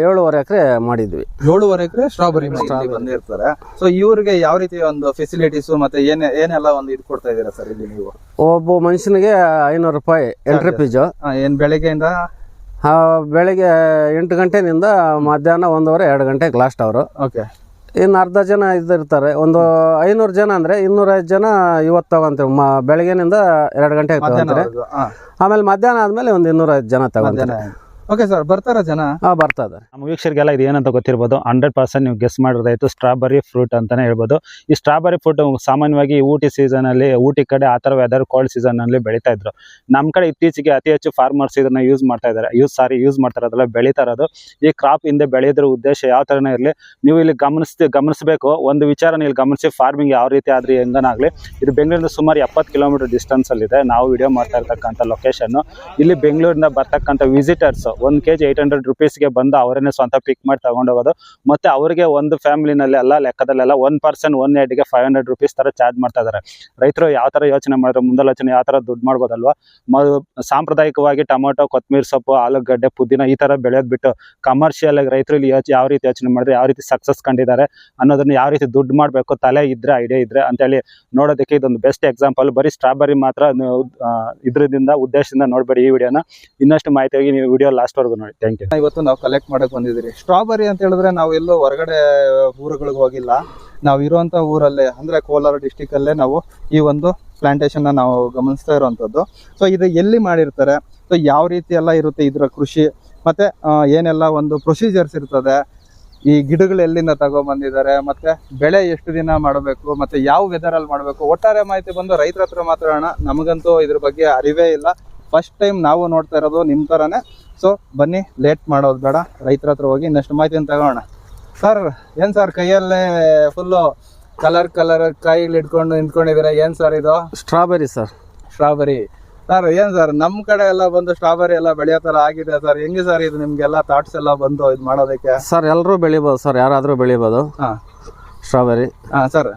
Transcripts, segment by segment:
ಏಳುವರೆ ಎಕರೆ ಮಾಡಿದ್ವಿ. ಏಳುವರೆ ಎಕರೆ ಸ್ಟ್ರಾಬೆರಿ ಬಂದಿರ್ತಾರೆ. ಸೊ ಇವರಿಗೆ ಯಾವ ರೀತಿ ಒಂದು ಫೆಸಿಲಿಟೀಸ್ ಮತ್ತೆ ಏನೇ ಏನೆಲ್ಲ ಒಂದು ಇದು ಕೊಡ್ತಾ ಇದೀರಾ ಸರ್ ಇಲ್ಲಿ ನೀವು? ಒಬ್ಬ ಮನುಷ್ಯನಿಗೆ ಐನೂರು ರೂಪಾಯಿ ಎಂಟ್ರಿ ಫೀಸು ಆ, ಏನ್ ಬೆಳಗ್ಗೆಯಿಂದ? ಬೆಳಿಗ್ಗೆ ಎಂಟು ಗಂಟೆನಿಂದ ಮಧ್ಯಾಹ್ನ ಒಂದೂವರೆ ಎರಡು ಗಂಟೆಗೆ ಲಾಸ್ಟ್ ಅವರು ಓಕೆ ಇನ್ನು ಅರ್ಧ ಜನ ಇದ್ದಿರ್ತಾರೆ. ಒಂದು ಐನೂರು ಜನ ಅಂದರೆ ಇನ್ನೂರೈದು ಜನ ಇವತ್ತು ತಗೊಂತೀವಿ. ಮ ಬೆಳಗ್ಗೆನಿಂದ ಎರಡು ಗಂಟೆಗೆ ತಗೊಂತಾರೆ ಆಮೇಲೆ ಮಧ್ಯಾಹ್ನ ಆದಮೇಲೆ ಒಂದು ಇನ್ನೂರೈದು ಜನ ತಗೊಂತಾರೆ ಓಕೆ ಸರ್ ಬರ್ತಾರ ಜನ? ಹಾ ಬರ್ತಾ ಇದ್ದಾರೆ. ನಮ್ಮ ವೀಕ್ಷಕರಿಗೆಲ್ಲ ಇದು ಏನಂತ ಗೊತ್ತಿರ್ಬೋದು? ಹಂಡ್ರೆಡ್ ಪರ್ಸೆಂಟ್ ನೀವು ಗೆಸ್ ಮಾಡಿರೋದಾಯ್ತು. ಸ್ಟ್ರಾಬೆರಿ ಫ್ರೂಟ್ ಅಂತಾನೆ ಹೇಳ್ಬೋದು. ಈ ಸ್ಟ್ರಾಬೆರಿ ಫ್ರೂಟ್ ಸಾಮಾನ್ಯವಾಗಿ ಊಟಿ ಸೀಸನ್ ಅಲ್ಲಿ ಊಟಿ ಕಡೆ ಆ ಥರ ವೆದರ್ ಕೋಲ್ಡ್ ಸೀಸನ್ ಅಲ್ಲಿ ಬೆಳೀತಾ ಇದ್ರು. ನಮ್ಮ ಕಡೆ ಇತ್ತೀಚೆಗೆ ಅತಿ ಹೆಚ್ಚು ಫಾರ್ಮರ್ಸ್ ಇದನ್ನ ಯೂಸ್ ಮಾಡ್ತಾ ಇದ್ದಾರೆ. ಯೂಸ್ ಸಾರಿ ಯೂಸ್ ಮಾಡ್ತಾರೆ ಅದೆಲ್ಲ ಬೆಳೀತಾ ಇರೋದು. ಈ ಕ್ರಾಪ್ ಹಿಂದೆ ಬೆಳೆಯೋದ್ರ ಉದ್ದೇಶ ಯಾವ ತರನೇ ಇರಲಿ ನೀವು ಇಲ್ಲಿ ಗಮನಿಸ್ತಿ ಗಮನಿಸಬೇಕು. ಒಂದು ವಿಚಾರ ನೀವು ಗಮನಿಸಿ ಫಾರ್ಮಿಂಗ್ ಯಾವ ರೀತಿ ಆದ್ರೆ ಹೆಂಗನಾಗಲಿ ಇದು ಬೆಂಗಳೂರಿಂದ ಸುಮಾರು ಎಪ್ಪತ್ತು ಕಿಲೋಮೀಟರ್ ಡಿಸ್ಟೆನ್ಸ್ ಅಲ್ಲಿ ಇದೆ ನಾವು ವಿಡಿಯೋ ಮಾಡ್ತಾ ಇರ್ತಕ್ಕಂಥ ಲೊಕೇಶನ್ ಇಲ್ಲಿ ಬೆಂಗಳೂರಿಂದ ಬರ್ತಕ್ಕಂಥ ವಿಸಿಟರ್ಸ್ ಒಂದ್ ಕೆಜಿ ಏಟ್ ಹಂಡ್ರೆಡ್ ರುಪೀಸ್ಗೆ ಬಂದು ಅವರನ್ನೇ ಸ್ವಂತ ಪಿಕ್ ಮಾಡಿ ತಗೊಂಡೋಗೋದು ಮತ್ತೆ ಅವರಿಗೆ ಒಂದು ಫ್ಯಾಮಿಲಿನಲ್ಲಿ ಎಲ್ಲ ಲೆಕ್ಕದಲ್ಲೆಲ್ಲ ಒನ್ ಪರ್ಸನ್ ಒನ್ಗೆ ಫೈವ್ ಹಂಡ್ರೆಡ್ ರುಪೀಸ್ ತರ ಚಾರ್ಜ್ ಮಾಡ್ತಾ ಇದ್ದಾರೆ ರೈತರು ಯಾವ ತರ ಯೋಚನೆ ಮಾಡಿದ್ರೆ, ಮುಂದಾಲೋಚನೆ ಯಾವ ತರ ದುಡ್ಡು ಮಾಡ್ಬೋದಲ್ವಾ? ಮ, ಸಾಂಪ್ರದಾಯಿಕವಾಗಿ ಟೊಮೊಟೊ ಕೊತ್ತಂಬರಿ ಸೊಪ್ಪು, ಆಲೂಗಡ್ಡೆ, ಪುದೀನ ಈ ತರ ಬೆಳೆಯೋದ್ ಬಿಟ್ಟು ಕಮರ್ಷಿಯಲ್ ಆಗಿ ರೈತರು ಇಲ್ಲಿ ಯೋಚನೆ ಯಾವ ರೀತಿ ಯೋಚನೆ ಮಾಡಿದ್ರೆ ಯಾವ ರೀತಿ ಸಕ್ಸಸ್ ಕಂಡಿದ್ದಾರೆ ಅನ್ನೋದನ್ನ ಯಾವ ರೀತಿ ದುಡ್ಡು ಮಾಡಬೇಕು, ತಲೆ ಇದ್ರೆ ಐಡಿಯಾ ಇದ್ರೆ ಅಂತೇಳಿ ನೋಡೋದಕ್ಕೆ ಇದೊಂದು ಬೆಸ್ಟ್ ಎಕ್ಸಾಂಪಲ್ ಬರೀ ಸ್ಟ್ರಾಬೆರಿ ಮಾತ್ರ ಇದ್ರಿಂದ, ಉದ್ದೇಶದಿಂದ ನೋಡ್ಬೇಡಿ ಈ ವಿಡಿಯೋನ. ಇನ್ನಷ್ಟು ಮಾಹಿತಿಯಾಗಿ ನೀವು ವಿಡಿಯೋ ಲಾಸ್ಟ್ ವರೆಗೂ ನೋಡಿ. ಥ್ಯಾಂಕ್ ಯು ಇವತ್ತು ನಾವು ಕಲೆಕ್ಟ್ ಮಾಡಕ್ ಬಂದಿದ್ದೀರಿ. ಸ್ಟ್ರಾಬೆರಿ ಅಂತ ಹೇಳಿದ್ರೆ ನಾವು ಎಲ್ಲೋ ಹೊರಗಡೆ ಊರುಗಳಿಗೆ ಹೋಗಿಲ್ಲ. ನಾವು ಇರುವಂತ ಊರಲ್ಲೇ, ಅಂದ್ರೆ ಕೋಲಾರ ಡಿಸ್ಟಿಕ್ ಅಲ್ಲೇ ನಾವು ಈ ಒಂದು ಪ್ಲಾಂಟೇಶನ್ ನಾವು ಗಮನಿಸ್ತಾ ಇರುವಂತದ್ದು ಸೊ ಇದು ಎಲ್ಲಿ ಮಾಡಿರ್ತಾರೆ? ಸೊ ಯಾವ ರೀತಿ ಎಲ್ಲ ಇರುತ್ತೆ ಇದರ ಕೃಷಿ? ಮತ್ತೆ ಏನೆಲ್ಲ ಒಂದು ಪ್ರೊಸೀಜರ್ಸ್ ಇರ್ತದೆ? ಈ ಗಿಡಗಳು ಎಲ್ಲಿಂದ ತಗೊಂಡ್ಬಂದಿದ್ದಾರೆ ಮತ್ತೆ ಬೆಳೆ ಎಷ್ಟು ದಿನ ಮಾಡಬೇಕು? ಮತ್ತೆ ಯಾವ ವೆದರ್ ಅಲ್ಲಿ ಮಾಡಬೇಕು? ಒಟ್ಟಾರೆ ಮಾಹಿತಿ ಬಂದು ರೈತರ ಹತ್ರ ಮಾತಾಡೋಣ ನಮಗಂತೂ ಇದ್ರ ಬಗ್ಗೆ ಅರಿವೇ ಇಲ್ಲ. ಫಸ್ಟ್ ಟೈಮ್ ನಾವು ನೋಡ್ತಾ ಇರೋದು ನಿಮ್ ಥರನೇ ಸೊ ಬನ್ನಿ ಲೇಟ್ ಮಾಡೋದು ಬೇಡ. ರೈತರ ಹತ್ರ ಹೋಗಿ ಇನ್ನಷ್ಟು ಮಾಹಿತಿಯನ್ನು ತಗೋಣ. ಸರ್ ಏನ್ ಸರ್ ಕೈಯಲ್ಲೇ ಫುಲ್ಲು ಕಲರ್ ಕಲರ್ ಕಾಯಿಗಳು ಇಟ್ಕೊಂಡು ನಿಂತ್ಕೊಂಡಿದ್ದೀರಾ? ಏನ್ ಸರ್ ಇದು? ಸ್ಟ್ರಾಬೆರಿ ಸರ್ ಸ್ಟ್ರಾಬೆರಿ ಸರ್ ಏನ್ ಸರ್ ನಮ್ ಕಡೆ ಎಲ್ಲ ಬಂದು ಸ್ಟ್ರಾಬೆರಿ ಎಲ್ಲ ಬೆಳೆಯೋ ತರ ಆಗಿದೆ ಸರ್ ಹೆಂಗೆ ಸರ್ ಇದು ನಿಮ್ಗೆಲ್ಲ ಥಾಟ್ಸ್ ಎಲ್ಲ ಬಂದು ಇದು ಮಾಡೋದಕ್ಕೆ? ಸರ್ ಎಲ್ಲರೂ ಬೆಳಿಬೋದು ಸರ್ ಯಾರಾದರೂ ಬೆಳಿಬೋದು. ಹಾಂ. ಸ್ಟ್ರಾಬೆರಿ ಹಾಂ ಸರ್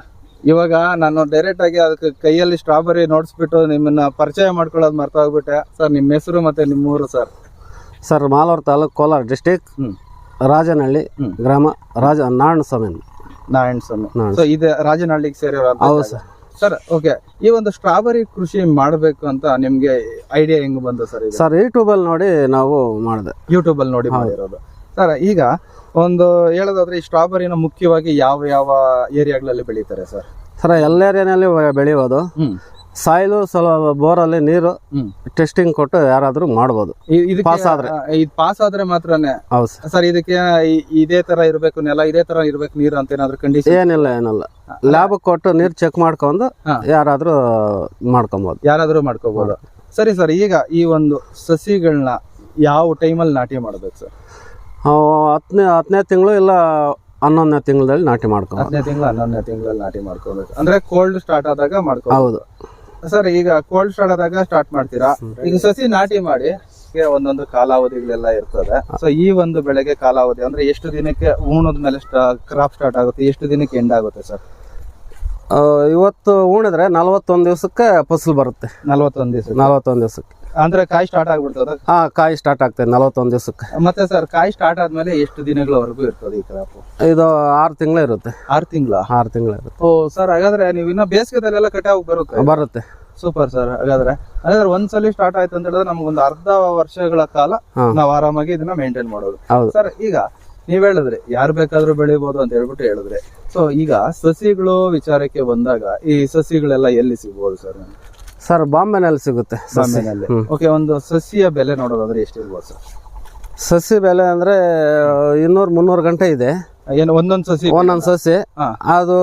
ಇವಾಗ ನಾನು ಡೈರೆಕ್ಟ್ ಆಗಿ ಅದಕ್ಕೆ ಕೈಯಲ್ಲಿ ಸ್ಟ್ರಾಬೆರಿ ನೋಡಿಸ್ಬಿಟ್ಟು ನಿಮ್ಮನ್ನ ಪರಿಚಯ ಮಾಡ್ಕೊಳ್ಳೋದು ಮರ್ತ ಹೋಗ್ಬಿಟ್ಟೆ ಸರ್ ನಿಮ್ಮ ಹೆಸರು ಮತ್ತೆ ನಿಮ್ಮ ಊರು sir? Sir Malur taluk Kolar district Rajanahalli ಗ್ರಾಮ ರಾಜ ನಾರಾಯಣ ಸ್ವಾಮಿ ನಾರಾಯಣ ಸ್ವಾಮಿ ಇದೆ ಸೊ ಇದು ರಾಜನಹಳ್ಳಿಗೆ ಸೇರಿರೋ ಹೌದು ಸರ್. ಸರ್ ಓಕೆ ಈ ಒಂದು ಸ್ಟ್ರಾಬೆರಿ ಕೃಷಿ ಮಾಡಬೇಕು ಅಂತ ನಿಮಗೆ ಐಡಿಯಾ ಹೆಂಗ್ ಬಂತು ಸರ್ ಸರ್ ಯೂಟ್ಯೂಬಲ್ಲಿ ನೋಡಿ ನಾವು ಮಾಡಿದೆ. ಯೂಟ್ಯೂಬಲ್ಲಿ ನೋಡಿ ಮಾಡಿರೋದು. ಸರ್ ಈಗ ಒಂದು ಹೇಳೋದಾದ್ರೆ ಈ ಸ್ಟ್ರಾಬೆರಿನ ಮುಖ್ಯವಾಗಿ ಯಾವ ಯಾವ ಏರಿಯಾಗಳಲ್ಲಿ ಬೆಳೀತಾರೆ ಸರ್? ಸರ್ ಎಲ್ಲ ಏರಿಯಾನಲ್ಲಿ ಬೆಳೆಯೋದು ಸಾಯ್ಲು ಸ್ವಲ್ಪ ಬೋರಲ್ಲಿ ನೀರು ಟೆಸ್ಟಿಂಗ್ ಕೊಟ್ಟು ಯಾರಾದರೂ ಮಾಡ್ಬೋದು. ಪಾಸ್ ಆದ್ರೆ. ಇದು ಪಾಸ್ ಆದ್ರೆ ಮಾತ್ರನೇ? ಹೌದು ಸರ್. ಇದಕ್ಕೆ ಇದೇ ತರ ಇರಬೇಕು ನೆಲ ಇದೇ ತರ ಇರಬೇಕು ನೀರು ಅಂತ ಏನಾದ್ರು ಕಂಡೀಷನ್ ಏನಿಲ್ಲ ಏನಿಲ್ಲ. ಲ್ಯಾಬ್ ಕೊಟ್ಟು ನೀರು ಚೆಕ್ ಮಾಡ್ಕೊಂಡು ಯಾರಾದ್ರೂ ಮಾಡ್ಕೊಬೋದು. ಯಾರಾದ್ರೂ ಮಾಡ್ಕೋಬಹುದು ಸರಿ ಸರ್ ಈಗ ಈ ಒಂದು ಸಸಿಗಳನ್ನ ಯಾವ ಟೈಮಲ್ಲಿ ನಾಟಿ ಮಾಡಬೇಕು ಸರ್? ಹತ್ತನೇ ಹತ್ತನೇ ತಿಂಗಳು ಇಲ್ಲ ಹನ್ನೊಂದನೇ ತಿಂಗಳಲ್ಲಿ ನಾಟಿ ಮಾಡ್ಕೊಂಡು ಹತ್ತನೇ ತಿಂಗಳು ಹನ್ನೊಂದನೇ ತಿಂಗಳಲ್ಲಿ ನಾಟಿ ಮಾಡ್ಕೋಬೇಕು. ಅಂದ್ರೆ ಕೋಲ್ಡ್ ಸ್ಟಾರ್ಟ್ ಆದಾಗ ಮಾಡ್ಕೋ ಹೌದು. ಸರ್ ಈಗ ಕೋಲ್ಡ್ ಸ್ಟಾರ್ಟ್ ಆದಾಗ ಸ್ಟಾರ್ಟ್ ಮಾಡ್ತೀರಾ? ಈಗ ಸಸಿ ನಾಟಿ ಮಾಡಿ ಒಂದೊಂದು ಕಾಲಾವಧಿಗಳೆಲ್ಲ ಇರ್ತದೆ. ಸೊ ಈ ಒಂದು ಬೆಳೆಗೆ ಕಾಲಾವಧಿ ಅಂದ್ರೆ ಎಷ್ಟು ದಿನಕ್ಕೆ ಉಣದ ಮೇಲೆ ಕ್ರಾಪ್ ಸ್ಟಾರ್ಟ್ ಆಗುತ್ತೆ ಎಷ್ಟು ದಿನಕ್ಕೆ ಎಂಡ್ ಆಗುತ್ತೆ ಸರ್? ಇವತ್ತು ಉಣಿದ್ರೆ ನಲವತ್ತೊಂದು ದಿವಸಕ್ಕೆ ಫಸಲು ಬರುತ್ತೆ. ನಲವತ್ತೊಂದು ದಿವಸ ನಲವತ್ತೊಂದು ದಿವಸಕ್ಕೆ. ಅಂದ್ರೆ ಕಾಯಿ ಸ್ಟಾರ್ಟ್ ಆಗ್ಬಿಡ್ತದ? ಹಾ ಕಾಯಿ ಸ್ಟಾರ್ಟ್ ಆಗ್ತದೆ ನಲವತ್ತೊಂದು ದಿವಸಕ್ಕೆ. ಮತ್ತೆ ಸರ್ ಕಾಯಿ ಸ್ಟಾರ್ಟ್ ಆದ್ಮೇಲೆ ಎಷ್ಟು ದಿನಗಳವರೆಗೂ ಇರ್ತದೆ ಈ ಕ್ರಾಪ್ ಇದು ಆರು ತಿಂಗಳು ಇರುತ್ತೆ. ಆರು ತಿಂಗಳ? ಆರು ತಿಂಗಳು ಇರುತ್ತೆ. ಓ ಸರ್ ಹಾಗಾದ್ರೆ ನೀವು ಇನ್ನ ಬೇಸಿಗೆದಲ್ಲೆಲ್ಲ ಕಟಾವ್ ಬರುತ್ತೆ? ಬರುತ್ತೆ. ಸೂಪರ್ ಸರ್ ಹಾಗಾದ್ರೆ. ಹಾಗಾದ್ರೆ ಒಂದ್ಸಲಿ ಸ್ಟಾರ್ಟ್ ಆಯ್ತು ಅಂತ ಹೇಳಿದ್ರೆ ನಮ್ಗೊಂದು ಅರ್ಧ ವರ್ಷಗಳ ಕಾಲ. ನಾವು ಆರಾಮಾಗಿ ಇದನ್ನ ಮೇಂಟೈನ್ ಮಾಡೋದು. ಸರ್ ಈಗ ನೀವ್ ಹೇಳಿದ್ರೆ ಯಾರು ಬೇಕಾದ್ರೂ ಬೆಳಿಬಹುದು ಅಂತ ಹೇಳ್ಬಿಟ್ಟು ಹೇಳಿದ್ರೆ. ಸೊ ಈಗ ಸಸಿಗಳು ವಿಚಾರಕ್ಕೆ ಬಂದಾಗ ಈ ಸಸಿಗಳೆಲ್ಲ ಎಲ್ಲಿ ಸಿಗ್ಬೋದು ಸರ್ ಸರ್ ಬಾಂಬೆನಲ್ಲಿ ಸಿಗುತ್ತೆ ಸಸಿ. ಬಾಂಬೆನಲ್ಲಿ. ಓಕೆ ಒಂದು ಸಸಿಯ ಬೆಲೆ ನೋಡೋದಾದ್ರೆ ಎಷ್ಟಿರ್ಬೋದು ಸರ್? ಸಸಿ ಬೆಲೆ ಅಂದ್ರೆ ಇನ್ನೂರು ಮುನ್ನೂರು ಗಂಟೆ ಇದೆ. ಏನು ಒಂದೊಂದು ಸಸಿ ಒಂದೊಂದು ಸಸಿ. ಹಾ. ಅದು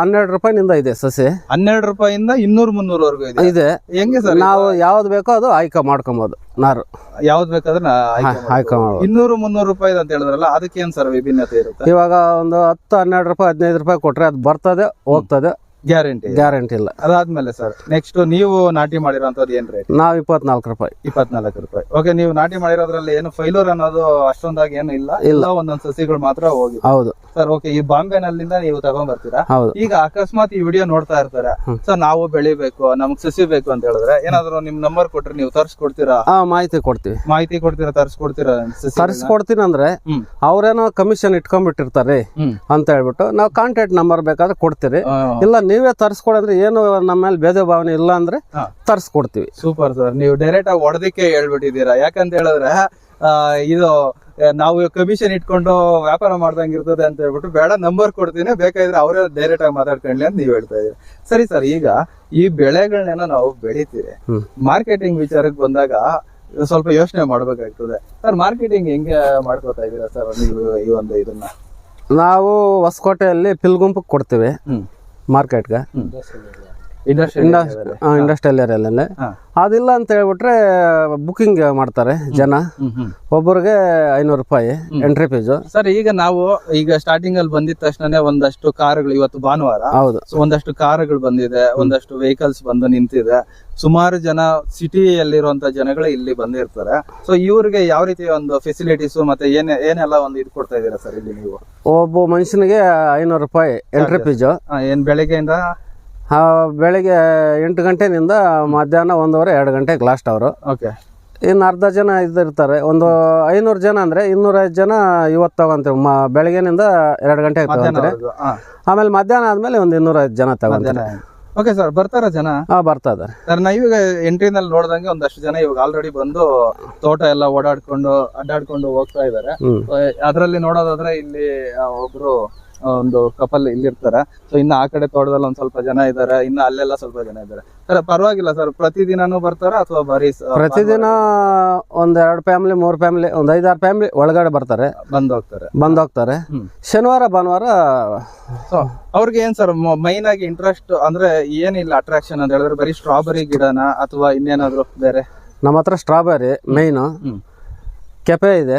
ಹನ್ನೆರಡು ರೂಪಾಯಿನಿಂದ ಇದೆ ಸಸಿ. ಹನ್ನೆರಡು ರೂಪಾಯಿಂದ ಇನ್ನೂರು ಮುನ್ನೂರವರೆಗೂ ಇದೆ. ಇದೆ. ಹೆಂಗೆ ಸರ್ ನಾವು ಯಾವ್ದು ಬೇಕೋ ಅದು ಆಯ್ಕೆ ಮಾಡ್ಕೊಬೋದು ನಾರು. ಯಾವ್ದು ಬೇಕಾದ್ರೆ ನಾ ಆಯ್ಕೆ ಮಾಡ್ಬೋದು. ಆಯ್ಕೆ ಮಾಡ್ಬೋದು. ಇನ್ನೂರು ಮುನ್ನೂರು ರೂಪಾಯಿ ಅಂತ ಹೇಳಿದ್ರಲ್ಲ ಅದಕ್ಕೆ ಏನ್ ಸರ್ ವಿಭಿನ್ನತೆ ಇರುತ್ತೆ? ಇವಾಗ ಒಂದು ಹತ್ತು ಹನ್ನೆರಡು ರೂಪಾಯಿ ಹದಿನೈದು ರೂಪಾಯಿ ಕೊಟ್ರೆ ಅದು ಬರ್ತದೆ ಹೋಗ್ತದೆ. ಗ್ಯಾರಂಟಿ ಗ್ಯಾರಂಟಿ ಇಲ್ಲ. ಅದಾದ್ಮೇಲೆ ಸರ್ ನೆಕ್ಸ್ಟ್ ನೀವು ನಾಟಿ ಮಾಡಿರೋಂಥದ್ದು ಏನ್ ರೇಟ್ ನಾವು ಇಪ್ಪತ್ನಾಲ್ಕು ರೂಪಾಯಿ. ಇಪ್ಪತ್ನಾಲ್ಕು ರೂಪಾಯಿ. ಓಕೆ ನೀವು ನಾಟಿ ಮಾಡಿರೋದ್ರಲ್ಲಿ ಏನು ಫೈಲೂರ್ ಅನ್ನೋದು ಅಷ್ಟೊಂದಾಗಿ ಏನು ಇಲ್ಲ. ಇಲ್ಲ. ಒಂದೊಂದ್ ಸಸಿಗಳು ಮಾತ್ರ ಹೋಗಿ ಹೌದು. ಸರ್ ಓಕೆ ಈ ಬಾಂಬೆನಲ್ಲಿಂದ ನೀವು ತಗೊಂಡ್ ಬರ್ತೀರಾ ಹೌದು. ಈಗ ಅಕಸ್ಮಾತ್ ಈ ವಿಡಿಯೋ ನೋಡ್ತಾ ಇರ್ತಾರೆ. ಸರ್ ನಾವು ಬೆಳಿಬೇಕು ನಮ್ಗೆ ಸಸಿ ಬೇಕು ಅಂತ ಹೇಳಿದ್ರೆ ಏನಾದ್ರು ನಿಮ್ ನಂಬರ್ ಕೊಟ್ರೆ ನೀವು ತರ್ಸ್ಕೊಡ್ತೀರಾ? ಹಾ ಮಾಹಿತಿ ಕೊಡ್ತೀವಿ. ಮಾಹಿತಿ ಕೊಡ್ತೀರಾ ತರ್ಸ್ಕೊಡ್ತೀರಾ ತರ್ಸ್ಕೊಡ್ತೀನಿ ಅಂದ್ರೆ ಅವ್ರೇನೋ ಕಮಿಷನ್ ಇಟ್ಕೊಂಡ್ಬಿಟ್ಟಿರ್ತಾರೆ ಅಂತ ಹೇಳ್ಬಿಟ್ಟು ನಾವು ಕಾಂಟ್ಯಾಕ್ಟ್ ನಂಬರ್ ಬೇಕಾದ್ರೆ ಕೊಡ್ತೀರಿ. ಇಲ್ಲ ನೀವೇ ತರಿಸ್ಕೊಡಂದ್ರೆ ಏನು ನಮ್ಮ ಮೇಲೆ ಭೇದ ಭಾವನೆ ಇಲ್ಲ ಅಂದ್ರೆ. ತರಿಸ್ಕೊಡ್ತೀವಿ. ಸೂಪರ್ ಸರ್ ನೀವು ಡೈರೆಕ್ಟ್ ಆಗಿ ಹೊಡೆದಕ್ಕೆ ಹೇಳ್ಬಿಟ್ಟಿದ್ದೀರಾ. ಯಾಕಂತ ಹೇಳಿದ್ರೆ ಇದು ನಾವು ಕಮಿಷನ್ ಇಟ್ಕೊಂಡು ವ್ಯಾಪಾರ ಮಾಡ್ದಂಗೆ ಇರ್ತದೆ ಅಂತ ಹೇಳ್ಬಿಟ್ಟು ಬೇಡ ನಂಬರ್ ಕೊಡ್ತೀನಿ ಬೇಕಾದ್ರೆ ಅವರೇ ಡೈರೆಕ್ಟ್ ಆಗಿ ಮಾತಾಡ್ಕೊಳ್ಳಿ ಅಂತ ನೀವು ಹೇಳ್ತಾ ಇದ್ದೀರಿ. ಸರಿ ಸರ್ ಈಗ ಈ ಬೆಳೆಗಳನ್ನೆಲ್ಲ ನಾವು ಬೆಳಿತೀವಿ. ಮಾರ್ಕೆಟಿಂಗ್ ವಿಚಾರಕ್ಕೆ ಬಂದಾಗ ಸ್ವಲ್ಪ ಯೋಚನೆ ಮಾಡ್ಬೇಕಾಗ್ತದೆ. ಸರ್ ಮಾರ್ಕೆಟಿಂಗ್ ಹೆಂಗೆ ಮಾಡ್ಕೋತಾ ಇದ್ದೀರಾ ಸರ್ ನೀವು ಈ ಒಂದು ಇದನ್ನ? ನಾವು ಹೊಸಕೋಟೆಯಲ್ಲಿ ಪಿಲ್ಗುಂಪಕ್ಕೆ ಕೊಡ್ತೀವಿ. ಹ್ಮ್ ಮಾರ್ಕೆಟ್ಗೆ ಇಂಡಸ್ಟ್ರಿ ಇಂಡಸ್ಟ್ರಿಯಲ್ ಏರಿಯಾದಲ್ಲಿ ಹಾ. ಅದಿಲ್ಲ ಅಂತ ಹೇಳ್ಬಿಟ್ರೆ ಬುಕಿಂಗ್ ಮಾಡ್ತಾರೆ ಜನ. ಒಬ್ಬರಿಗೆ ಐನೂರು ರೂಪಾಯಿ ಎಂಟ್ರಿ ಫೀಸು ಸರ್ ಈಗ ನಾವು ಈಗ ಸ್ಟಾರ್ಟಿಂಗ್ ಅಲ್ಲಿ ಬಂದಿದ ತಕ್ಷಣ ಒಂದಷ್ಟು ಕಾರುಗಳು ಇವತ್ತು ಭಾನುವಾರ. ಹೌದು. ಒಂದಷ್ಟು ಕಾರುಗಳು ಬಂದಿದೆ ಒಂದಷ್ಟು ವೆಹಿಕಲ್ಸ್ ಬಂದು ನಿಂತಿದೆ. ಸುಮಾರು ಜನ ಸಿಟಿಯಲ್ಲಿರುವಂತ ಜನಗಳು ಇಲ್ಲಿ ಬಂದಿರ್ತಾರೆ. ಸೊ ಇವರಿಗೆ ಯಾವ ರೀತಿ ಒಂದು ಫೆಸಿಲಿಟೀಸ್ ಮತ್ತೆ ಏನ್ ಏನೆಲ್ಲ ಒಂದು ಇದು ಕೊಡ್ತಾ ಇದೀರಾ ಸರ್ ಇಲ್ಲಿ ನೀವು? ಒಬ್ಬ ಮನುಷ್ಯನಿಗೆ ಐನೂರು ರೂಪಾಯಿ ಎಂಟ್ರಿ ಫೀಸು ಏನ್ ಬೆಳಗ್ಗೆಯಿಂದ ಬೆಳಿಗ್ಗೆ ಎಂಟು ಗಂಟೆನಿಂದ ಮಧ್ಯಾಹ್ನ ಒಂದೂವರೆ ಎರಡು ಗಂಟೆಗೆ ಲಾಸ್ಟ್ ಅವರು. ಓಕೆ ಇನ್ನು ಅರ್ಧ ಜನ ಇದ್ದಿರ್ತಾರೆ. ಒಂದು ಐನೂರು ಜನ ಅಂದರೆ ಇನ್ನೂರೈದು ಜನ ಇವತ್ತು ತಗೊಂತೀವಿ. ಮ ಬೆಳಗ್ಗೆನಿಂದ ಎರಡು ಗಂಟೆಗೆ ತಗೊಂತಾರೆ. ಆಮೇಲೆ ಮಧ್ಯಾಹ್ನ ಆದಮೇಲೆ ಒಂದು ಇನ್ನೂರೈದು ಜನ ತಗೊಂತಾರೆ. ಓಕೆ ಸರ್ ಬರ್ತಾರ ಜನ? ಹಾಂ ಬರ್ತಾ ಇದ್ದಾರೆ. ಸರ್ ನಾ ಇವಾಗ ಎಂಟ್ರಿನಲ್ಲಿ ನೋಡ್ದಂಗೆ ಒಂದಷ್ಟು ಜನ ಇವಾಗ ಆಲ್ರೆಡಿ ಬಂದು ತೋಟ ಎಲ್ಲ ಓಡಾಡ್ಕೊಂಡು ಅಡ್ಡಾಡ್ಕೊಂಡು ಹೋಗ್ತಾ ಇದ್ದಾರೆ. ಅದರಲ್ಲಿ ನೋಡೋದಾದ್ರೆ ಇಲ್ಲಿ ಒಬ್ರು ಒಂದು ಕಪಲ್ ಇಲ್ಲಿರ್ತಾರೆ. ಸೊ ಇನ್ನು ಆ ಕಡೆ ತೋಟದಲ್ಲಿ ಒಂದ್ ಸ್ವಲ್ಪ ಜನ ಇದ್ದಾರೆ ಇನ್ನು ಅಲ್ಲೆಲ್ಲ ಸ್ವಲ್ಪ ಜನ ಇದ್ದಾರೆ ಸರ್ ಪರವಾಗಿಲ್ಲ ಸರ್. ಪ್ರತಿದಿನೂ ಬರ್ತಾರ ಅಥವಾ ಬರೀ ಪ್ರತಿದಿನ ಒಂದು ಎರಡು ಫ್ಯಾಮಿಲಿ ಮೂರು ಫ್ಯಾಮಿಲಿ ಒಂದು ಐದಾರು ಫ್ಯಾಮಿಲಿ ಒಳಗಡೆ ಬರ್ತಾರೆ. ಬಂದ್ ಹೋಗ್ತಾರೆ ಬಂದ್ ಹೋಗ್ತಾರೆ. ಶನಿವಾರ ಭಾನುವಾರ ಸೊ ಅವ್ರಿಗೆ ಏನ್ ಸರ್ ಮೈನ್ ಆಗಿ ಇಂಟ್ರೆಸ್ಟ್ ಅಂದ್ರೆ ಏನಿಲ್ಲ ಅಟ್ರಾಕ್ಷನ್ ಅಂತ ಹೇಳಿದ್ರೆ ಬರೀ ಸ್ಟ್ರಾಬೆರಿ ಗಿಡನ ಅಥವಾ ಇನ್ನೇನಾದ್ರು ಬೇರೆ? ನಮ್ಮ ಹತ್ರ ಸ್ಟ್ರಾಬೆರಿ ಹ್ಮ್. ಕೆಫೆ ಇದೆ.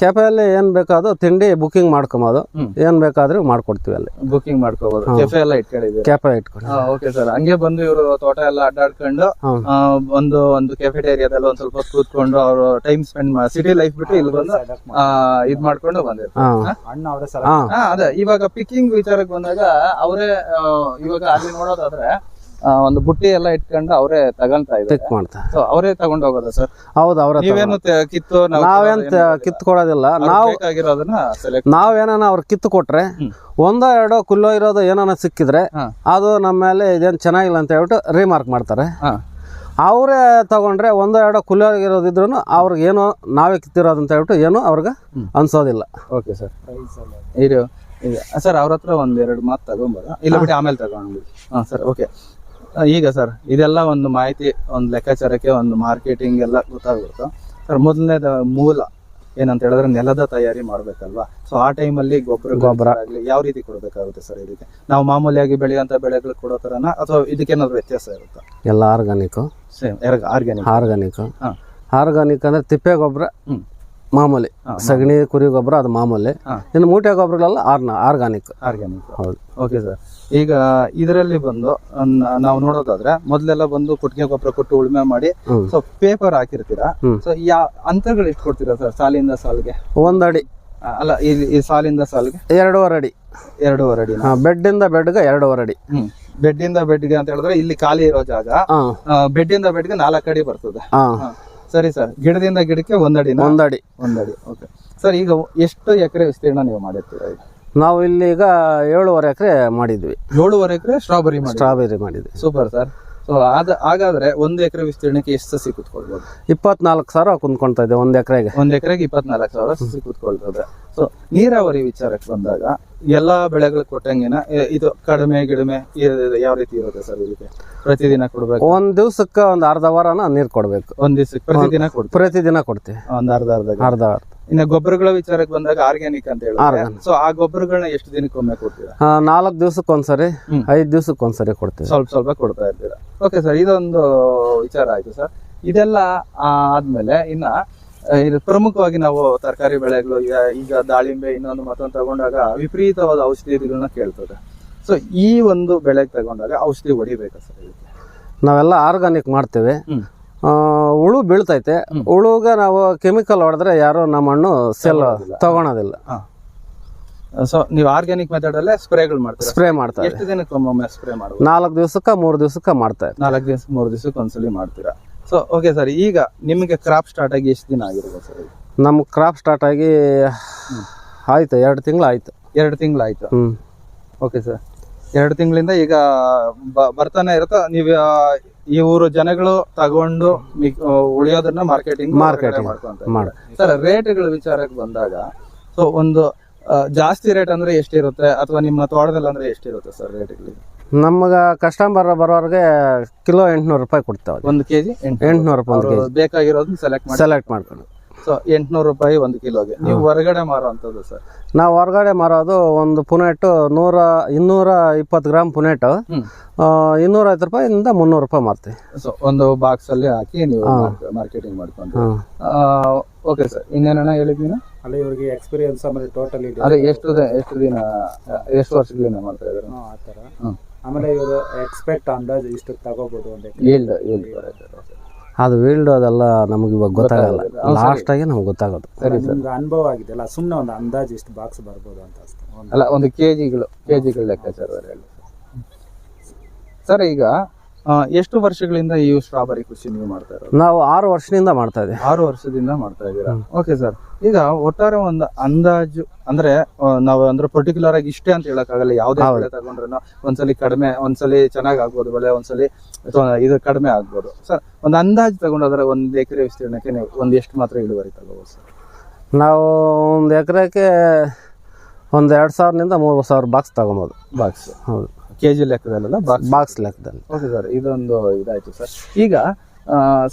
ಕೆಫೆ ಅಲ್ಲಿ ಏನ್ ಬೇಕಾದ್ರು ತಿಂಡಿ ಬುಕಿಂಗ್ ಮಾಡ್ಕೊಬೋದು. ಏನ್ ಬೇಕಾದ್ರೂ ಮಾಡ್ಕೊಡ್ತೀವಿ ಅಲ್ಲಿ. ಬುಕಿಂಗ್ ಮಾಡ್ಕೋಬಹುದು ಕೆಫೆ ಎಲ್ಲ ಇಟ್ಕೊಂಡಿದ್ದೀರಿ? ಕೆಫೆ ಇಟ್ಕೊಂಡು ಓಕೆ ಸರ್ ಹಂಗೆ ಬಂದು ಇವರು ತೋಟ ಎಲ್ಲ ಅಡ್ಡಾಡ್ಕೊಂಡು ಆ, ಒಂದು ಒಂದು ಕೆಫೆಟೇರಿಯಾದಲ್ಲಿ ಒಂದ್ ಸ್ವಲ್ಪ ಕೂತ್ಕೊಂಡು ಅವರು ಟೈಮ್ ಸ್ಪೆಂಡ್ ಸಿಟಿ ಲೈಫ್ ಬಿಟ್ಟು ಇಲ್ಲಿ ಬಂದು ಆ, ಇದ್ ಮಾಡ್ಕೊಂಡು ಬಂದಿರ್ತಾರೆ. ಅದೇ. ಇವಾಗ ಪಿಕ್ಕಿಂಗ್ ವಿಚಾರಕ್ಕೆ ಬಂದಾಗ ಅವರೇ ಇವಾಗ ಅಲ್ಲಿ ನೋಡೋದಾದ್ರೆ ಒಂದು ಬುಟ್ಟಿ ಎಲ್ಲ ಇಟ್ಕೊಂಡು ಅವರೇ ತಗೊಂತಾ ಇದ್ದಾರೆ. ಪಿಕ್ ಮಾಡ್ತಾರೆ ಸೊ ಅವರೇ ತಗೊಂಡ್ ಹೋಗೋದು ಸರ್ ಹೌದು ಅವ್ರ ಹತ್ರ ನೀವೇನು ತೆ- ಕಿತ್ತು ನಾವು ನಾವೇನ್ ಕಿತ್ತು ಕೊಡೋದಿಲ್ಲ ಅವ್ರಿಗೆ ನಾವು ಬೇಕಾಗಿರೋದನ್ನ ಸೆಲೆಕ್ಟ್ ನಾವೇನ ಅವ್ರು ಕಿತ್ತು ಕೊಟ್ರೆ. ಒಂದೋ ಎರಡೋ ಕುಲ್ಲೋ ಇರೋದು ಏನಾನ ಸಿಕ್ಕಿದ್ರೆ ಹಾ. ಅದು ನಮ್ಮ ಮೇಲೆ ಇದೇನು ಚೆನ್ನಾಗಿಲ್ಲ ಅಂತ ಹೇಳ್ಬಿಟ್ಟು ರಿಮಾರ್ಕ್ ಮಾಡ್ತಾರೆ. ಹಾ. ಅವರೇ ತಗೊಂಡ್ರೆ ಒಂದೋ ಎರಡೋ ಕುಲ್ಲೋ ಇರೋದಿದ್ರು ಅವ್ರಿಗೆ ಏನೋ ನಾವೇ ಕಿತ್ತಿರೋದು ಅಂತ ಹೇಳ್ಬಿಟ್ಟು ಏನು ಅವ್ರಿಗೆ ಅನ್ಸೋದಿಲ್ಲ. ಓಕೆ ಸರ್ ಇದು ಸರ್ ಅವ್ರ ಹತ್ರ ಒಂದ್ ಎರಡು ಮಾತು ತಗೊಂಬೋದ ಇಲ್ಲ ಆಮೇಲೆ ತಗೊಂಡ್ಬಿಡಿ ಹಾ ಸರ್ ಓಕೆ ಈಗ ಸರ್ ಇದೆಲ್ಲ ಒಂದು ಮಾಹಿತಿ ಒಂದು ಲೆಕ್ಕಾಚಾರಕ್ಕೆ ಒಂದು ಮಾರ್ಕೆಟಿಂಗ್ ಎಲ್ಲ ಗೊತ್ತಾಗುತ್ತೆ ಸರ್ ಮೊದಲನೇದ ಮೂಲ ಏನಂತ ಹೇಳಿದ್ರೆ ನೆಲದ ತಯಾರಿ ಮಾಡ್ಬೇಕಲ್ವಾ? ಸೊ ಆ ಟೈಮಲ್ಲಿ ಗೊಬ್ಬರ ಗೊಬ್ಬರ. ಆಗಲಿ ಯಾವ ರೀತಿ ಕೊಡಬೇಕಾಗುತ್ತೆ ಸರ್ ಇದಕ್ಕೆ? ನಾವು ಮಾಮೂಲಿಯಾಗಿ ಬೆಳೆಯುವಂತ ಬೆಳೆಗಳು ಕೊಡೋ ತರನ ಅಥವಾ ಇದಕ್ಕೇನಾದ್ರು ವ್ಯತ್ಯಾಸ ಇರುತ್ತಾ? ಎಲ್ಲ ಆರ್ಗಾನಿಕ್ ಸೇಮ್ ಆರ್ಗ್ಯಾನಿಕ್ ಆರ್ಗಾನಿಕ್ಕು ಹಾ. ಆರ್ಗಾನಿಕ್ ಅಂದ್ರೆ ತಿಪ್ಪೆ ಗೊಬ್ಬರ ಹ್ಮ್. ಮಾಮೂಲಿ. ಸಗಣಿ ಕುರಿ ಗೊಬ್ಬರ ಅದು ಮಾಮೂಲಿ. ಇನ್ನು ಮೂಟೆ ಗೊಬ್ಬರಗಳೆಲ್ಲ ಆರ್ನ ಆರ್ಗಾನಿಕ್. ಆರ್ಗ್ಯಾನಿಕ್ ಹೌದು. Okay sir. ಈಗ ಇದರಲ್ಲಿ ಬಂದು ನಾವು ನೋಡೋದಾದ್ರೆ ಮೊದಲೆಲ್ಲ ಬಂದು ಕೊಟ್ಟಿಗೆ ಗೊಬ್ಬರ ಕೊಟ್ಟು ಉಳುಮೆ ಮಾಡಿ. ಸೊ ಪೇಪರ್ ಹಾಕಿರ್ತೀರಾ? ಸೊ ಯಾ ಅಂತರಗಳು ಎಷ್ಟು ಕೊಡ್ತೀರಾ ಸರ್ ಸಾಲಿಂದ ಸಾಲಿಗೆ? ಒಂದಡಿ. ಅಡಿ ಆ, ಅಲ್ಲ ಈ ಈ ಸಾಲಿಂದ ಸಾಲಿಗೆ? ಎರಡೂವರೆ ಅಡಿ. ಎರಡೂವರೆ ಅಡಿ. ಹಾಂ ಬೆಡ್ಡಿಂದ ಬೆಡ್ಗೆ ಎರಡೂವರೆ ಅಡಿ. ಹ್ಮ್. ಇಂದ ಬೆಡ್ಗೆ ಅಂತ ಹೇಳಿದ್ರೆ ಇಲ್ಲಿ ಖಾಲಿ ಇರೋ ಜಾಗ ಬೆಡ್ ಇಂದ ಬೆಡ್ಗೆ ನಾಲ್ಕು ಅಡಿ ಬರ್ತದೆ. ಹಾಂ. ಹಾ. ಸರಿ ಸರ್ ಗಿಡದಿಂದ ಗಿಡಕ್ಕೆ ಒಂದಡಿ ಒಂದಡಿ. ಒಂದಡಿ ಓಕೆ ಸರ್ ಈಗ ಎಷ್ಟು ಎಕರೆ ವಿಸ್ತೀರ್ಣ ನೀವು ಮಾಡಿರ್ತೀರಾ ಈಗ? ನಾವು ಇಲ್ಲಿ ಈಗ ಏಳುವರೆ ಎಕರೆ ಮಾಡಿದ್ವಿ. ಏಳುವರೆ ಎಕರೆ ಸ್ಟ್ರಾಬೆರಿ ಸ್ಟ್ರಾಬೆರಿ ಮಾಡಿದ್ವಿ. ಸೂಪರ್ ಸರ್ ಸೊ ಹಾಗಾದ್ರೆ ಒಂದು ಎಕರೆ ವಿಸ್ತೀರ್ಣಕ್ಕೆ ಎಷ್ಟು ಸಸಿ ಕುತ್ಕೊಳ್ಬೋದು? ಇಪ್ಪತ್ನಾಲ್ಕು ಸಾವಿರ ಕುಂದ್ಕೊಳ್ತಾ ಇದೆ ಒಂದು ಎಕರೆಗೆ. ಒಂದ್ ಎಕರೆಗೆ ಇಪ್ಪತ್ನಾಲ್ಕು ಸಾವಿರ ಸಸಿ ಕುತ್ಕೊಳ್ತದೆ. ಸೊ ನೀರಾವರಿ ವಿಚಾರಕ್ಕೆ ಬಂದಾಗ ಎಲ್ಲಾ ಬೆಳೆಗಳು ಕೊಟ್ಟಂಗಿನ ಇದು ಕಡಿಮೆ ಗಿಡಮೆ ಯಾವ ರೀತಿ ಇರುತ್ತೆ ಸರ್ ಇದಕ್ಕೆ? ಪ್ರತಿದಿನ ಕೊಡ್ಬೇಕು? ಒಂದ್ ದಿವ್ಸಕ್ಕೆ ಒಂದು ಅರ್ಧ ವಾರನ ನೀರು ಕೊಡ್ಬೇಕು. ಒಂದ್ ದಿವ್ಸಕ್ಕೆ ಪ್ರತಿದಿನ ಕೊಡ್ತೀವಿ ಪ್ರತಿದಿನ ಕೊಡ್ತೀವಿ. ಒಂದ್ ಅರ್ಧ ಅರ್ಧ ಅರ್ಧ ಅರ್ಧ. ಇನ್ನ ಗೊಬ್ಬರಗಳ ವಿಚಾರಕ್ಕೆ ಬಂದಾಗ ಆರ್ಗ್ಯಾನಿಕ್ ಅಂತ ಹೇಳಿ. ಸೊ ಆ ಗೊಬ್ಬರಗಳನ್ನ ಎಷ್ಟು ದಿನಕ್ಕೆ ಒಮ್ಮೆ ಕೊಡ್ತೀರಾ ನಾಲ್ಕು ದಿವಸಕ್ಕೆ ಒಂದ್ಸರಿ ಐದು ದಿವಸಕ್ಕೆ ಒಂದ್ಸರಿ ಕೊಡ್ತೀವಿ. ಸ್ವಲ್ಪ ಸ್ವಲ್ಪ ಕೊಡ್ತಾ ಇರ್ತೀರಾ? ಓಕೆ ಸರ್ ಇದೊಂದು ವಿಚಾರ ಆಯ್ತು ಸರ್ ಇದೆಲ್ಲ ಆದ್ಮೇಲೆ ಇನ್ನ ಇದು ಪ್ರಮುಖವಾಗಿ ನಾವು ತರಕಾರಿ ಬೆಳೆಗಳು ಈಗ ಈಗ ದಾಳಿಂಬೆ ಇನ್ನೊಂದು ಮತ್ತೊಂದು ತಗೊಂಡಾಗ ವಿಪರೀತವಾದ ಔಷಧಿಗಳನ್ನ ಕೇಳ್ತದೆ. ಸೊ ಈ ಒಂದು ಬೆಳೆಗೆ ತಗೊಂಡಾಗ ಔಷಧಿ ಹೊಡಿಬೇಕಾ ಸರ್ ನಾವೆಲ್ಲ ಆರ್ಗಾನಿಕ್ ಮಾಡ್ತೀವಿ. ಹುಳು ಬೀಳ್ತೈತೆ. ಹುಳುಗ ನಾವು ಕೆಮಿಕಲ್ ಹೊಡೆದ್ರೆ ಯಾರು ನಮ್ಮ ಹಣ್ಣು ಸೆಲ್ ತಗೊಳೋದಿಲ್ಲ. ಸೊ ನೀವು ಆರ್ಗ್ಯಾನಿಕ್ ಮೆಥಡ್ ಅಲ್ಲೇ ಸ್ಪ್ರೇಗಳು ಮಾಡ್ತಾರೆ? ಸ್ಪ್ರೇ ಮಾಡ್ತಾರೆ ಎಷ್ಟು ದಿನಕ್ಕೆ ಒಮ್ಮೊಮ್ಮೆ ಸ್ಪ್ರೇ ಮಾಡ್ತಾರೆ ನಾಲ್ಕು ದಿವಸಕ್ಕೆ ಮೂರು ದಿವಸಕ್ಕೆ ಮಾಡ್ತಾರೆ ನಾಲ್ಕು ದಿವಸ ಮೂರು ದಿವಸಕ್ಕೆ ಒಂದ್ಸಲಿ ಮಾಡ್ತೀರಾ? ಸೊ ಓಕೆ ಸರ್ ಈಗ ನಿಮಗೆ ಕ್ರಾಪ್ ಸ್ಟಾರ್ಟ್ ಆಗಿ ಎಷ್ಟು ದಿನ ಆಗಿರ್ಬೋದು ಸರ್? ನಮ್ಮ ಕ್ರಾಪ್ ಸ್ಟಾರ್ಟ್ ಆಗಿ ಆಯ್ತು ಎರಡು ತಿಂಗಳು ಆಯ್ತು. ಎರಡು ತಿಂಗಳಾಯ್ತು ಹ್ಞೂ ಓಕೆ ಸರ್ ಎರಡು ತಿಂಗಳಿಂದ ಈಗ ಬ- ಬರ್ತಾನೆ ಇರುತ್ತೆ. ನೀವು ಈ ಊರು ಜನಗಳು ತಗೊಂಡು ಉಳಿಯೋದನ್ನ ಮಾರ್ಕೆಟಿಂಗ್ ಮಾರ್ಕೆಟಿಂಗ್ ಮಾಡ. ಸರ್ ರೇಟ್ಗಳ ವಿಚಾರಕ್ಕೆ ಬಂದಾಗ ಸೊ ಒಂದು ಜಾಸ್ತಿ ರೇಟ್ ಅಂದ್ರೆ ಎಷ್ಟಿರುತ್ತೆ? ಅಥವಾ ನಿಮ್ಮ ತೋಟದಲ್ಲಿ ಅಂದ್ರೆ ಎಷ್ಟಿರುತ್ತೆ ಸರ್ ರೇಟ್ಗಳಿಗೆ ನಮಗ ಕಸ್ಟಮರ್ ಬರೋರ್ಗೆ ಕಿಲೋ ಎಂಟ್ನೂರು ರೂಪಾಯಿ ಕೊಡ್ತಾವೆ ಒಂದು ಕೆಜಿ ಎಂಟ್ನೂರು. ರೂಪಾಯಿ ಬೇಕಾಗಿರೋದನ್ನ ಸೆಲೆಕ್ಟ್ ಮಾಡಿ. ಸೆಲೆಕ್ಟ್ ಮಾಡ್ಕೊಂಡು. ಸೊ ಎಂಟ್ನೂರು ರೂಪಾಯಿ ಒಂದು ಕಿಲೋಗೆ. ನೀವು ಹೊರಗಡೆ ಮಾರುವಂಥದ್ದು ಸರ್. ನಾವು ಹೊರಗಡೆ ಮಾರೋದು ಒಂದು ಪುನೆಟ್ಟು ನೂರ ಇನ್ನೂರ ಇಪ್ಪತ್ತು ಗ್ರಾಮ್ ಪುನೆಟ್ಟು. ಇನ್ನೂರ ಐವತ್ತು ರೂಪಾಯಿಂದ ಮುನ್ನೂರು ರೂಪಾಯಿ ಮಾರ್ತೀವಿ. ಸೊ ಒಂದು ಬಾಕ್ಸ್ ಅಲ್ಲಿ ಹಾಕಿ ನೀವು ಮಾರ್ಕೆಟಿಂಗ್ ಮಾಡ್ಕೊಂಡು. ಓಕೆ ಸರ್ ಇನ್ನೇನಣ್ಣ ಹೇಳಿದ್ದೀನ ಅಲ್ಲಿ ಇವ್ರಿಗೆ ಎಕ್ಸ್ಪೀರಿಯನ್ಸ್ ಆಮೇಲೆ ಟೋಟಲಿ ಅದೇ ಎಷ್ಟು ದಿನ ಎಷ್ಟು ದಿನ ಎಷ್ಟು ವರ್ಷಗಳಿಂದ ಮಾಡ್ತಾ ಇದ್ದಾರೆ? ಆ ಥರ. ಆಮೇಲೆ ಇವರು ಎಕ್ಸ್ಪೆಕ್ಟ್ ಅಂದಾಜು ಇಷ್ಟಕ್ಕೆ ತಗೋಬಹುದು ಒಂದು ಹೇಳಿ ಸರ್ ಬರುತ್ತೆ. ಅದು ವೀಲ್ಡ್ ಅದೆಲ್ಲ ನಮಗೆ ಇವಾಗ ಗೊತ್ತಾಗಲ್ಲ. ಲಾಸ್ಟ್ ಆಗಿ ನಮ್ಗೆ ಗೊತ್ತಾಗೋದು. ಸರಿ ಸರ್. ನಿಮ್ಗೆ ಅನುಭವ ಆಗಿದೆಯಲ್ಲ ಸುಮ್ಮನೆ ಒಂದು ಅಂದಾಜು ಇಷ್ಟು ಬಾಕ್ಸ್ ಬರ್ಬೋದು ಅಂತ ಅಷ್ಟೇ. ಒಂದು ಅಲ್ಲ ಒಂದು ಕೆಜಿಗಳು ಕೆಜಿಗಳ ಲೆಕ್ಕಾಚಾರ ಹೇಳಿ. ಸರ್ ಈಗ ಆ, ಎಷ್ಟು ವರ್ಷಗಳಿಂದ ಈ ಸ್ಟ್ರಾಬೆರಿ ಕೃಷಿ ನೀವು ಮಾಡ್ತಾ ಇರೋದು? ನಾವು ಆರು ವರ್ಷದಿಂದ ಮಾಡ್ತಾ ಇದ್ದೀವಿ. ಆರು ವರ್ಷದಿಂದ ಮಾಡ್ತಾ ಇದ್ದೀರಾ? ಓಕೆ ಸರ್ ಈಗ ಒಟ್ಟಾರೆ ಒಂದು ಅಂದಾಜು ಅಂದ್ರೆ ನಾವು ಅಂದ್ರೆ ಪರ್ಟಿಕ್ಯುಲರ್ ಆಗಿ ಇಷ್ಟೇ ಅಂತ ಹೇಳಕ್ಕಾಗಲ್ಲ. ಯಾವ್ದೇ ಬೆಳೆ ತಗೊಂಡ್ರು ಒಂದ್ಸಲಿ ಕಡಿಮೆ ಒಂದ್ಸಲಿ ಚೆನ್ನಾಗ್ ಆಗ್ಬೋದು ಬೆಳೆ ಒಂದ್ಸಲಿ ಅಥವಾ ಇದು ಕಡಿಮೆ ಆಗ್ಬೋದು. ಸರ್ ಒಂದು ಅಂದಾಜು ತಗೊಂಡ್ರೆ ಒಂದ್ ಎಕರೆ ವಿಸ್ತೀರ್ಣಕ್ಕೆ ನೀವು ಒಂದ್ ಎಷ್ಟು ಮಾತ್ರ ಇಳುವರಿ ತಗೋಬೋದು ಸರ್. ನಾವು ಒಂದು ಎಕರೆಗೆ ಒಂದು ಎರಡು ಸಾವಿರದಿಂದ ಮೂರು ಸಾವಿರ ಬಾಕ್ಸ್ ತಗೊಬೋದು. ಬಾಕ್ಸ್ ಹೌದು. ಕೆಜಿ ಲೆಕ್ಕದಲ್ಲ ಬಾಕ್ಸ್ ಬಾಕ್ಸ್ ಲೆಕ್ಕದಲ್ಲಿ. ಓಕೆ ಸರ್ ಇದೊಂದು ಇದಾಯ್ತು ಸರ್. ಈಗ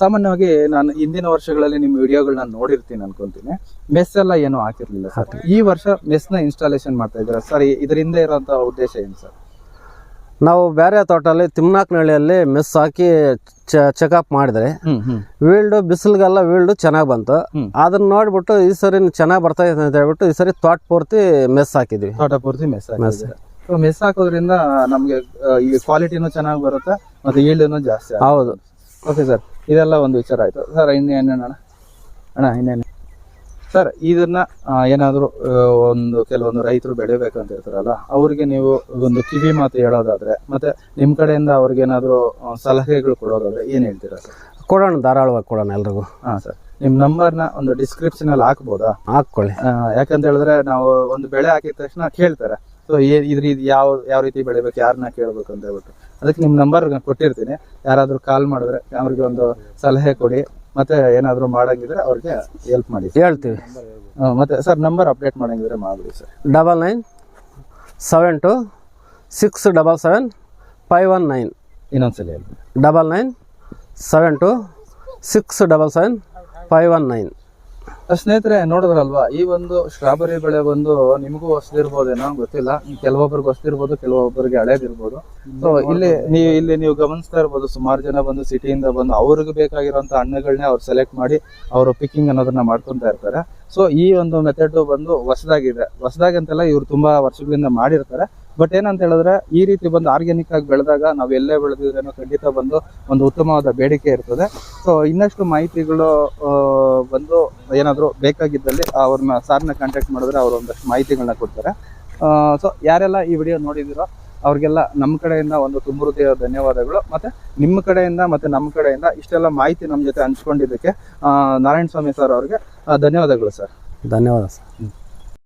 ಸಾಮಾನ್ಯವಾಗಿ ನಾನು ಹಿಂದಿನ ವರ್ಷಗಳಲ್ಲಿ ನಿಮ್ಮ ವಿಡಿಯೋಗಳನ್ನ ನೋಡಿರ್ತೀನಿ ಅನ್ಕೊಂತೀನಿ. ಮೆಸ್ ಎಲ್ಲ ಏನು ಹಾಕಿರ್ಲಿಲ್ಲ ಸರ್. ಈ ವರ್ಷ ಮೆಸ್ನ ಇನ್ಸ್ಟಾಲೇಷನ್ ಮಾಡ್ತಾ ಇದ್ದೀರಾ? ಸರ್ ಇದರಿಂದ ಇರುವಂತ ಉದ್ದೇಶ ಏನು ಸರ್? ನಾವು ಬೇರೆ ತೋಟಲ್ಲಿ ತಿಮ್ನಾಕ್ನಹಳ್ಳಿಯಲ್ಲಿ ಮೆಸ್ ಹಾಕಿ ಚೆಕಪ್ ಮಾಡಿದ್ರೆ ವೀಲ್ಡು ಬಿಸಿಲ್ಗೆಲ್ಲ ವೀಲ್ಡು ಚೆನ್ನಾಗಿ ಬಂತು. ಅದನ್ನ ನೋಡ್ಬಿಟ್ಟು ಈ ಸರಿ ಚೆನ್ನಾಗಿ ಬರ್ತಾ ಇದೆ ಅಂತ ಹೇಳ್ಬಿಟ್ಟು ಈ ಸರಿ ತೋಟ ಪೂರ್ತಿ ಮೆಸ್ ಹಾಕಿದ್ವಿ. ತೋಟ ಪೂರ್ತಿ ಮೆಸ್ ಮೆಸ್ ಸೊ ಮೆಸ್ ಹಾಕೋದ್ರಿಂದ ನಮ್ಗೆ ಈ ಕ್ವಾಲಿಟಿನೂ ಚೆನ್ನಾಗಿ ಬರುತ್ತೆ ಮತ್ತೆ ಈಲ್ಡ್ನು ಜಾಸ್ತಿ. ಹೌದು. ಓಕೆ ಸರ್ ಇದೆಲ್ಲ ಒಂದು ವಿಚಾರ ಆಯಿತು. ಸರ್ ಇನ್ನೇನೇನು ಅಣ್ಣ? ಅಣ್ಣ ಇನ್ನೇನು ಸರ್ ಇದನ್ನ ಏನಾದರೂ ಒಂದು ಕೆಲವೊಂದು ರೈತರು ಬೆಳಿಬೇಕಂತ ಇರ್ತಾರಲ್ಲ ಅವ್ರಿಗೆ ನೀವು ಒಂದು ಕಿವಿ ಮಾತು ಹೇಳೋದಾದ್ರೆ ಮತ್ತೆ ನಿಮ್ಮ ಕಡೆಯಿಂದ ಅವ್ರಿಗೆ ಏನಾದ್ರು ಸಲಹೆಗಳು ಕೊಡೋದಾದ್ರೆ ಏನು ಹೇಳ್ತೀರಾ ಸರ್ ಕೊಡೋಣ ಧಾರಾಳವಾಗಿ ಕೊಡೋಣ ಎಲ್ರಿಗೂ. ಹಾಂ ಸರ್ ನಿಮ್ಮ ನಂಬರ್ನ ಒಂದು ಡಿಸ್ಕ್ರಿಪ್ಷನ್ ಅಲ್ಲಿ ಹಾಕ್ಬೋದಾ? ಹಾಕ್ಕೊಳ್ಳಿ. ಯಾಕಂತ ಹೇಳಿದ್ರೆ ನಾವು ಒಂದು ಬೆಳೆ ಹಾಕಿದ ತಕ್ಷಣ ಕೇಳ್ತಾರೆ. ಸೊ ಇದ್ರ ಇದು ಯಾವ ಯಾವ ರೀತಿ ಬೆಳಿಬೇಕು ಯಾರನ್ನ ಕೇಳ್ಬೇಕು ಅಂತ ಹೇಳ್ಬಿಟ್ಟು. ಅದಕ್ಕೆ ನಿಮ್ಮ ನಂಬರ್ ಕೊಟ್ಟಿರ್ತೀನಿ. ಯಾರಾದರೂ ಕಾಲ್ ಮಾಡಿದ್ರೆ ಅವ್ರಿಗೆ ಒಂದು ಸಲಹೆ ಕೊಡಿ. ಮತ್ತೆ ಏನಾದರೂ ಮಾಡಂಗಿದ್ರೆ ಅವ್ರಿಗೆ ಹೆಲ್ಪ್ ಮಾಡಿ ಹೇಳ್ತೀವಿ. ಮತ್ತೆ ಸರ್ ನಂಬರ್ ಅಪ್ಡೇಟ್ ಮಾಡಂಗಿದ್ರೆ ಮಾಡಿ sir double nine seven two six double seven five one nine ಇನ್ನೊಂದ್ಸಲಿ ಹೇಳಿ double nine seven two six double seven five one nine ಸ್ನೇಹಿತರೆ, ನೋಡಿದ್ರಲ್ವಾ? ಈ ಒಂದು ಸ್ಟ್ರಾಬೆರಿ ಬೆಳೆ ಬಂದು ನಿಮಗೂ ಹೊಸದಿರ್ಬೋದೇನೋ ಗೊತ್ತಿಲ್ಲ. ಕೆಲವೊಬ್ಬರಿಗೆ ಹೊಸದಿರ್ಬೋದು ಕೆಲವೊಬ್ಬರಿಗೆ ಹಳೇದಿರ್ಬೋದು. ಸೊ ಇಲ್ಲಿ ನೀವು ಇಲ್ಲಿ ನೀವು ಗಮನಿಸ್ತಾ ಇರ್ಬೋದು, ಸುಮಾರು ಜನ ಬಂದು ಸಿಟಿಯಿಂದ ಬಂದು ಅವ್ರಿಗೆ ಬೇಕಾಗಿರುವಂತ ಹಣ್ಣುಗಳನ್ನೇ ಅವ್ರು ಸೆಲೆಕ್ಟ್ ಮಾಡಿ ಅವರು ಪಿಕ್ಕಿಂಗ್ ಅನ್ನೋದನ್ನ ಮಾಡ್ಕೊಂತ ಇರ್ತಾರೆ. ಸೊ ಈ ಒಂದು ಮೆಥಡ್ ಬಂದು ಹೊಸದಾಗಿದೆ. ಹೊಸದಾಗಿ ಅಂತೆಲ್ಲ ಇವ್ರು ತುಂಬಾ ವರ್ಷಗಳಿಂದ ಮಾಡಿರ್ತಾರೆ. ಬಟ್ ಏನಂತ ಹೇಳಿದ್ರೆ, ಈ ರೀತಿ ಬಂದು ಆರ್ಗ್ಯಾನಿಕ್ ಆಗಿ ಬೆಳೆದಾಗ ನಾವು ಎಲ್ಲೇ ಬೆಳೆದಿದ್ರೇನೋ ಖಂಡಿತ ಬಂದು ಒಂದು ಉತ್ತಮವಾದ ಬೇಡಿಕೆ ಇರ್ತದೆ. ಸೊ ಇನ್ನಷ್ಟು ಮಾಹಿತಿಗಳು ಬಂದು ಏನಾದರೂ ಬೇಕಾಗಿದ್ದಲ್ಲಿ ಅವ್ರನ್ನ, ಸಾರ್ನ ಕಾಂಟ್ಯಾಕ್ಟ್ ಮಾಡಿದ್ರೆ ಅವರು ಒಂದಷ್ಟು ಮಾಹಿತಿಗಳನ್ನ ಕೊಡ್ತಾರೆ. ಸೊ ಯಾರೆಲ್ಲ ಈ ವಿಡಿಯೋ ನೋಡಿದಿರೋ, ಅವ್ರಿಗೆಲ್ಲ ನಮ್ಮ ಕಡೆಯಿಂದ ಒಂದು ತುಂಬ ಧನ್ಯವಾದಗಳು. ಮತ್ತೆ ನಿಮ್ಮ ಕಡೆಯಿಂದ ಮತ್ತೆ ನಮ್ಮ ಕಡೆಯಿಂದ ಇಷ್ಟೆಲ್ಲ ಮಾಹಿತಿ ನಮ್ಮ ಜೊತೆ ಹಂಚ್ಕೊಂಡಿದ್ದಕ್ಕೆ ನಾರಾಯಣ ಸ್ವಾಮಿ ಸರ್ ಅವ್ರಿಗೆ ಧನ್ಯವಾದಗಳು ಸರ್ ಧನ್ಯವಾದ ಸರ್